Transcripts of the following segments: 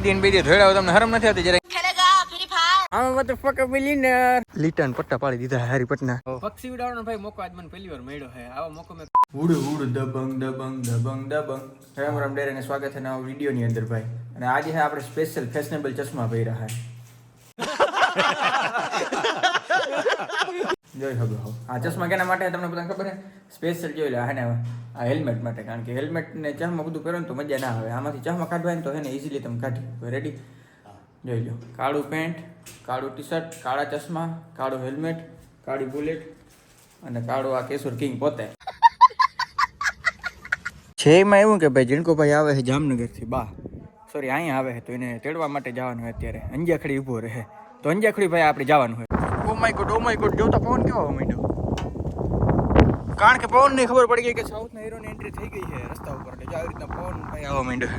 દિન બે ધોયડા તમને હરમ નથી આવતી જરા મોકો આજ મને પહેલી વાર મળ્યો હે આવો મોકો દબંગ દબંગ દબંગ દબંગ રામ રામ ડેરેને સ્વાગત છે નવા વિડિયો ની અંદર ભાઈ. અને આજે આપણે સ્પેશિયલ ફેશનેબલ ચશ્મા પહેર્યા હે જોઈ શકો હો આ ચશ્મા કેના માટે તમને બધાને ખબર છે? સ્પેશિયલ જોઈ લે હા આ હેલ્મેટ માટે, કારણ કે હેલ્મેટ ને ચશ્મા બધું પહેરો ને તો મજા ના આવે. આમાંથી ચશ્મા કાઢવા ને તો એને ઇઝીલી તમે કાઢી રેડી જોઈ લો. કાળું પેન્ટ કાળું ટી શર્ટ કાળા ચશ્મા, કાળું હેલ્મેટ કાળી બુલેટ અને કાળું આ કેસુર કિંગ પોતે. છે એમાં એવું કે ભાઈ જીણકોભાઈ આવે છે જામનગરથી, બા. સોરી અહીંયા આવે છે, તો એને તેડવા માટે જવાનું અત્યારે. અંજાખડી ઊભો રહે. તો અંજાખડી ભાઈ આપણે જવાનું હોય my god oh my god જોતા પવન કેવો આવવા માંડ્યો કારણ કે પવનની ખબર પડી ગઈ કે સાઉથ ના હીરો ની એન્ટ્રી થઈ ગઈ છે રસ્તા ઉપર. એટલે આવી રીતના પવન ભાઈ આવવા માંડ્યો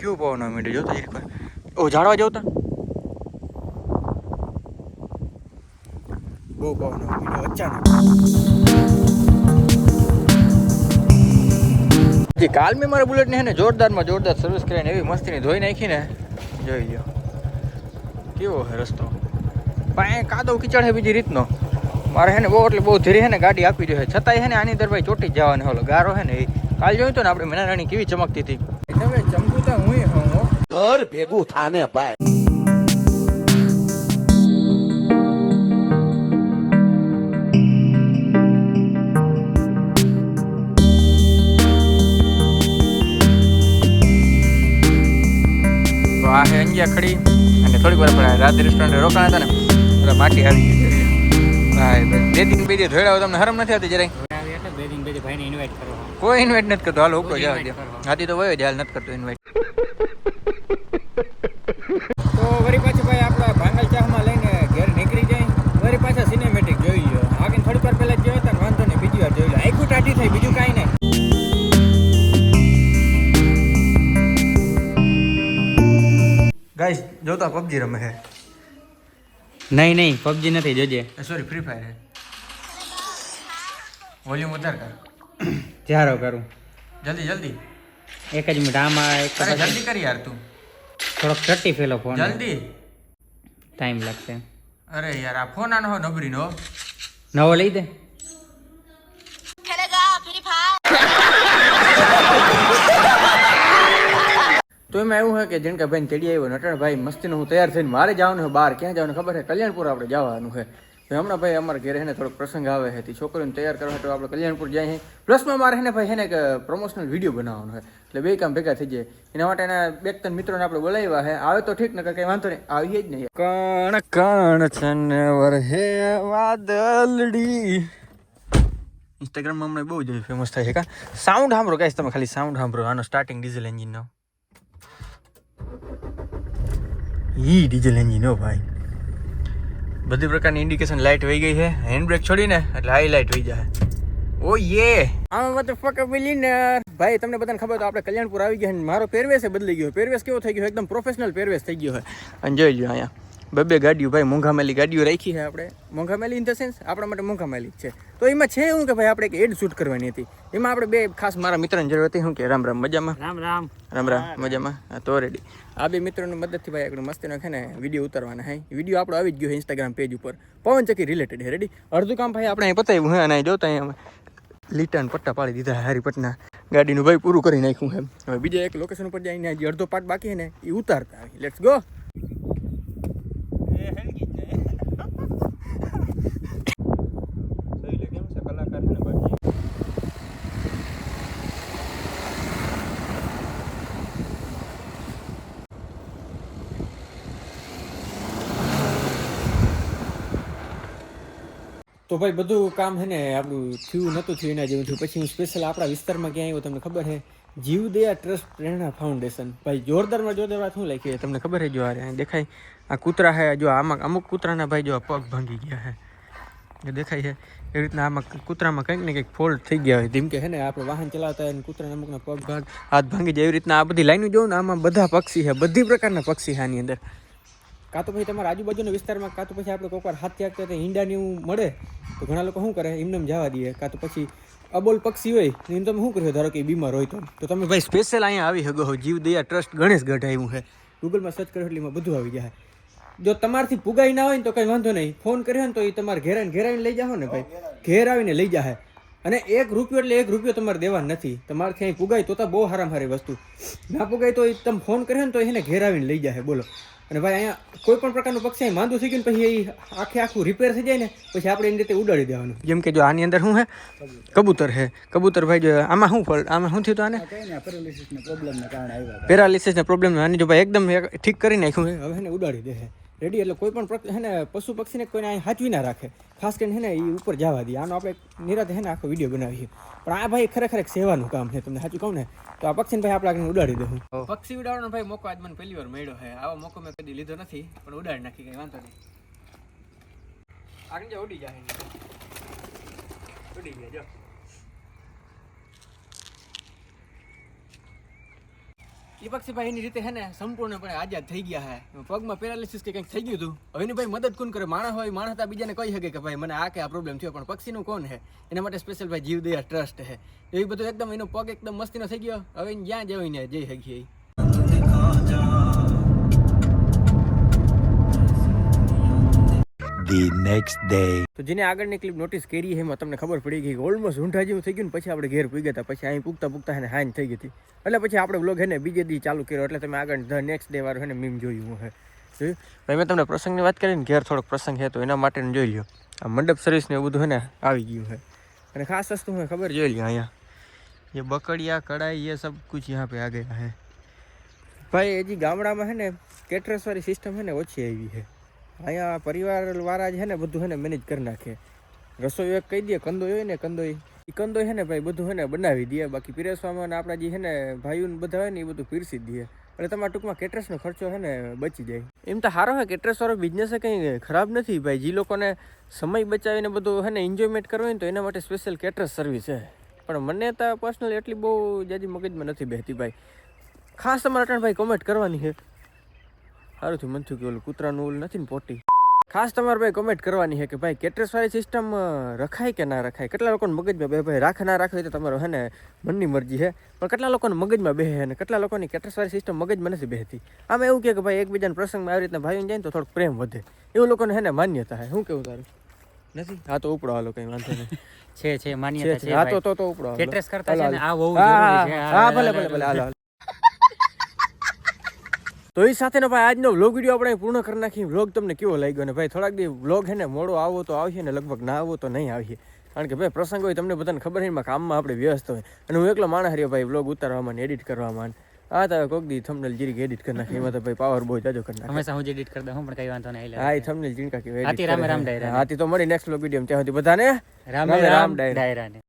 કેવું પવન આવવા માંડ્યો જોતા એક ઓ જાડવા જોતા બહુ પવન આવવા માંડ્યો અચાનક. જે, કાલ મેં મારા બુલેટ હે ને જોરદારમાં જોરદાર સર્વિસ કરીને એવી મસ્તીની ધોઈ નાખીને જોઈ લ્યો. કેવો હે રસ્તો? પાસે કાદવ કીચડ હે બીજી રીતનો. મારે હે ને બહુ એટલે બહુ ધીરે હે ને ગાડી આપી જોઈએ. છતાંય હે ને આની અંદર ભાઈ ચોટી જ જવાનો ઓલો ગારો હે ને એ. કાલ જોયું તો ને આપણે મેના રાણી કેવી ચમકતી હતી. હવે ચમકુતા હું હું. ઘર ભેગું થાને ભાઈ. તો આ હે અંજિયા ખડી. અને થોડીક વાર પણ રાત રેસ્ટોરન્ટ રોકાણા હતા ને. એટલે માટી આવી ગઈ છે. હા એ બે બે દિન બે દી ધોળાવો તમને હરમ નથી આવતી જરાય. કોઈ ઇન્વાઇટ નથી કરતો. હાલો ઉપર જવા દે હાથી તો વયો જ હાલ નથી કરતો ઇન્વાઇટ તો વળી પાછું ભાઈ આપણા ભાંગલ ચાહમાં લઈને ઘેર નીકળી જાય. વળી પાછા સિનેમેટિક જોઈ લો આગળ થોડીક વાર પહેલા જોયો હતા વાંધો નહીં બીજી વાર જોઈ લો. આખું ટાટી થાય બીજું કાંઈ નહીં. ગાઈસ જોતા પબજી રમે છે. નહીં નહીં પબજી નથી જોજે. સોરી ફ્રી ફાયર વોલ્યુમ વધાર કર. ચારો કરું. જલ્દી જલ્દી. એક જ મિનિટ આમાં એક જલ્દી કરી યાર તું. થોડોક ચટ્ટી ફેલો ફોન જલ્દી. ટાઈમ લાગશે. અરે યાર આ ફોન આનો હો નબળીનો નવો લઈ દે. તો એમાં એવું હોય કે જેમ કે ભાઈ તેડી આવ્યો નટણ ભાઈ મસ્તીનો હું તૈયાર થઈને મારે જવાનું છે બહાર ક્યાં જવાનું ખબર છે કલ્યાણપુર આપણે જવાનું છે હમણાં ભાઈ અમારા ઘરે હેને થોડોક પ્રસંગ આવે છે તે છોકરીઓને તૈયાર કરવા તો આપણે કલ્યાણપુર છે પ્લસમાં મારે હેને ભાઈ હેને એક પ્રમોશનલ વીડિયો બનાવવાનો છે એટલે બે કામ ભેગા થઈ જાય. એના માટે એના બે ત્રણ મિત્રોને આપણે બોલાવ્યા છે આવે તો ઠીક, નકર કંઈ વાંધો નહીં. આવીએ જ નહીં કણ કણ છન વરહે વાદળડી ઇન્સ્ટાગ્રામમાં હમણાં બહુ જ ફેમસ થાય છે કા? સાઉન્ડ સાંભળો ગાઈસ તમે ખાલી સાઉન્ડ સાંભળો. આનો સ્ટાર્ટિંગ ડીઝલ એન્જિનનો ઈ ડીઝલ એન્જિન હો ભાઈ. બધી પ્રકારની ઇન્ડિકેશન લાઇટ વહી ગઈ છે. હેન્ડ બ્રેક છોડીને એટલે હાઈ લાઇટ વહી જાય ઓ યે આમ વાત ફક મિલિનર ભાઈ તમને બધાને ખબર તો આપણે કલ્યાણપુર આવી ગયા મારો પહેરવેશ બદલી ગયો. પહેરવેશ કેવો થઈ ગયો? એકદમ પ્રોફેશનલ પહેરવેશ થઈ ગયો છે. અને જોઈ લો અહીંયા. બે બે ગાડીઓ ભાઈ મોંઘામેલી ગાડીઓ રાખી છે આપણે. મોંઘામેલી ઇન ધ સેન્સ આપણા માટે મોંઘામેલી છે. તો એમાં છે એવું કે ભાઈ આપણે એક એડ શૂટ કરવાની હતી. એમાં આપણે બે ખાસ મારા મિત્રની જરૂર હતી. શું કે? રામ રામ. મજામાં? રામ રામ. રામ રામ. મજામાં? હા તો રેડી આ બે મિત્રોની મદદથી ભાઈ આપણે મસ્તીનો છે ને વીડિયો ઉતારવાના હે. વીડિયો આપણો આવી જ ગયો ઇન્સ્ટાગ્રામ પેજ ઉપર. પવનચક્કી રિલેટેડ હે રેડી અડધું કામ ભાઈ આપણે અહીં પતાવ્યું હે અને જોતા અહીં અમે લીટાન પટ્ટા પાડી દીધા હારી પટના ગાડીનું ભાઈ પૂરું કરી નાખ્યું એમ હવે બીજા એક લોકેશન ઉપર જઈને હજી અડધો પાર્ટ બાકી છે ને એ ઉતારતા લેટ્સ ગો કેમ છે કલાકાર છે ને બાકી તો ભાઈ, બધું કામ છે ને આપણું થયું નહોતું, થયું એના જેવું થયું. પછી હું સ્પેશિયલ આપણા વિસ્તારમાં ક્યાં આવ્યો, તમને ખબર છે? જીવદયા ટ્રસ્ટ પ્રેરણા ફાઉન્ડેશન ભાઈ, જોરદારમાં જોરદાર શું લખી તમને ખબર છે જો આ દેખાય? આ કૂતરા છે જો આમાં, અમુક કૂતરાના ભાઈ જો પગ ભાંગી ગયા છે. એ દેખાય છે? એ રીતના આમાં કૂતરામાં કંઈક ને કંઈક ફોલ્ટ થઈ ગયા હોય. જેમ કે છે ને, આપણે વાહન ચલાવતા હોય કૂતરાના અમુકના પગ ભાગ, હાથ ભાંગી જાય એવી રીતના આ બધી લાઈનો જોઉં ને, આમાં બધા પક્ષી છે, બધી પ્રકારના પક્ષી છે આની અંદર. કાં તો પછી તમારા આજુબાજુના વિસ્તારમાં કાં તો પછી આપણે કોઈક વાર હાથ તો ઈંડાને એવું મળે તો ઘણા લોકો શું કરે એમને એમ જવા દઈએ કાં તો પછી અબોલ પક્ષી હોય એમ એને તમે શું કર્યું? ધારો કે બીમાર હોય તો. તો તમે ભાઈ સ્પેશિયલ અહીંયા આવી શકો જીવ દયા ટ્રસ્ટ ગણેશ ગઢ આવ્યું છે. ગૂગલમાં સર્ચ કરો એટલે એમાં બધું આવી જાય. જો તમારથી પુગાઈ ના હોય ને તો કંઈ વાંધો નહીં. ફોન કર્યો ને તો એ તમારે ઘેરાઈને ઘેરાવીને લઈ જાઓ ને ભાઈ. ઘેર આવીને લઈ જાય અને એક રૂપિયો એટલે એક રૂપિયો તમારે દેવા નથી. તમારે ક્યાંય પુગાય તો તો બહુ હારામ હારી વસ્તુ. ના પુગાય તો એ તમે ફોન કર્યો ને તો એને ઘેર આવીને લઈ જાય બોલો. અને ભાઈ અહીંયા કોઈ પણ પ્રકારનું પક્ષી અહીં માંદું થઈ ગયું પછી એ આખે આખું રિપેર થઈ જાય ને પછી આપણે એની રીતે ઉડાડી દેવાનું. જેમ કે જો આની અંદર શું હે? કબૂતર હે. કબૂતર ભાઈ જો આમાં શું ફળ આમાં શું થયું તો આને? પેરાલિસિસના પ્રોબ્લેમ આની જો ભાઈ એકદમ એક- ઠીક કરી નાખ્યું છે હવે એને ઉડાડી દે છે રેડી એટલે કોઈ પણ હે ને પશુ પક્ષીને કોઈને અહીં હાચવી ના રાખે. ખાસ કરીને હે ને એ ઉપર જવા દે. આનો આપણે નિરાતે હે ને આખો વીડિયો બનાવીએ. પણ આ ભાઈ ખરેખર એક સેવાનું કામ છે. તમને સાચું કહું ને તો આ પક્ષીને ભાઈ આપણે આગળ ઉડાડી દઉં પક્ષી ઉડાડવાનો ભાઈ મોકો આજ મને પહેલી વાર મળ્યો છે. આવો મોકો મેં કદી લીધો નથી પણ ઉડાડી નાખી કઈ વાંધો નહીં. આગળ ઉડી જાય ઉડી ગયા જો. એ પક્ષી ભાઈ એની રીતે હે ને સંપૂર્ણપણે આઝાદ થઈ ગયા હે. પગમાં પેરાલિસિસ કે કંઈક થઈ ગયું હતું હવે ભાઈ મદદ કોણ કરે? માણસ હોય, માણસ હતા, બીજાને કહી શકે કે ભાઈ, મને આ કે આ પ્રોબ્લેમ થયો? પણ પક્ષીનું કોણ હે? એના માટે સ્પેશિયલ ભાઈ જીવદયા ટ્રસ્ટ હે. એ બધું એકદમ એનો પગ એકદમ મસ્તીનો થઈ ગયો. હવે જ્યાં જવું ને જઈ શકીએ. ધી નેક્સ્ટ ડે તો જેને આગળની ક્લિપ નોટિસ કરી એમાં તમને ખબર પડી ગઈ કે ઓલમોસ્ટ ઊંઠા જેવું થઈ ગયું ને પછી આપણે ઘેર પૂગ્યા હતા. પછી અહીં પૂગતા પૂગતા એને હાન થઈ ગઈ હતી. એટલે પછી આપણે બ્લોગ હે ને બીજે દી ચાલુ કર્યો. એટલે તમે આગળ ધ નેક્સ્ટ ડે વાળું હે ને મીમ જોયું હે ભાઈ મેં તમને પ્રસંગની વાત કરીને ઘેર થોડોક પ્રસંગ છે તો એના માટેનું જોઈ લ્યો. આ મંડપ સર્વિસને ને બધું હે ને આવી ગયું હે અને ખાસ વસ્તુ હું ખબર જોઈ લ્યો અહીંયા. એ બકડિયા કડાઈ એ સબ કુછ યહાં પે આ ગયા હે ભાઈ, હજી ગામડામાં હે ને કેટરસવાળી સિસ્ટમ હે ને ઓછી આવી છે. અહીંયા પરિવાર વાળા જ છે ને, બધું છે ને મેનેજ કરી નાખે. રસોઈ એક કહી દે કંદોઈ હોય ને કંદોઈ એ કંદોઈ છે ને ભાઈ, બધું છે ને બનાવી દે. બાકી પીરસવામાં આપણા જે છે ને ભાઈઓને બધા હોય ને એ બધું પીરસી દે. એટલે તમારા ટૂંકમાં કેટરસનો ખર્ચો છે ને બચી જાય. એમ તો સારો હે કેટરસવાળો બિઝનેસ કંઈ ખરાબ નથી. ભાઈ, જે લોકોને સમય બચાવીને બધું છે ને એન્જોયમેન્ટ કરવું હોય ને તો એના માટે સ્પેશિયલ કેટરસ સર્વિસ છે પણ મને તો પર્સનલી એટલી બહુ જાજી મગજમાં નથી બેહતી ભાઈ. ખાસ તમારે ભાઈ કોમેન્ટ કરવાની છે સારું થયું મન થયું કે ઓલું કૂતરાનું ઓલું નથી ને પોટી. ખાસ તમારે ભાઈ કમેન્ટ કરવાની છે કે ભાઈ કેટરસ વાળી સિસ્ટમ રખાય કે ના રખાય? કેટલા લોકોને મગજમાં બે ભાઈ રાખે ના રાખે તો તમારો હે ને મનની મરજી છે. પણ કેટલા લોકોને મગજમાં બેહે અને કેટલા લોકોની કેટરસ વાળી સિસ્ટમ મગજમાં નથી બેહતી? આમ એવું કે ભાઈ એકબીજાના પ્રસંગમાં આવી રીતના ભાઈઓને જાય ને તો થોડોક પ્રેમ વધે. એવું લોકોને હે ને માન્યતા હે શું કેવું તારું? નથી? હા તો ઉપડો હાલો કઈ વાંધો નહીં. છે છે માન્યતા છે. હા તો તો ઉપડો. કેટરસ કરતા છે ને આ બહુ જરૂરી છે. હા ભલે ભલે ભલે. હાલો. તો એ સાથેનો ભાઈ આજનો વ્લોગ વીડિયો આપણે પૂર્ણ કરી નાખી વ્લોગ તમને કેવો લાગ્યો ને ભાઈ? થોડાક દી વ્લોગ હે ને મોડો આવો તો આવશે ને લગભગ ના આવો તો નહીં આવીએ કારણ કે ભાઈ પ્રસંગ હોય તમને બધાને ખબર છે એમાં કામમાં આપણે વ્યસ્ત હોય. અને હું એકલો માણસ રહ્યો ભાઈ વ્લોગ ઉતારવામાં એડિટ કરવામાં. આ તો કોક દી થંબનેલ જીરીક એડિટ કરી નાખી એમાં તો ભાઈ પાવર બહુ જાજો કરી નાખે. હંમેશા હું એડિટ કરી દઉં હું પણ કઈ વાંધો નહીં હા એ થંબનેલ જીણકા કે હાથી રામે રામ ડાયરા. હાથી તો મળી નેક્સ્ટ વ્લોગ વીડિયો ત્યાં સુધી બધાને રામે રામ ડાયરા.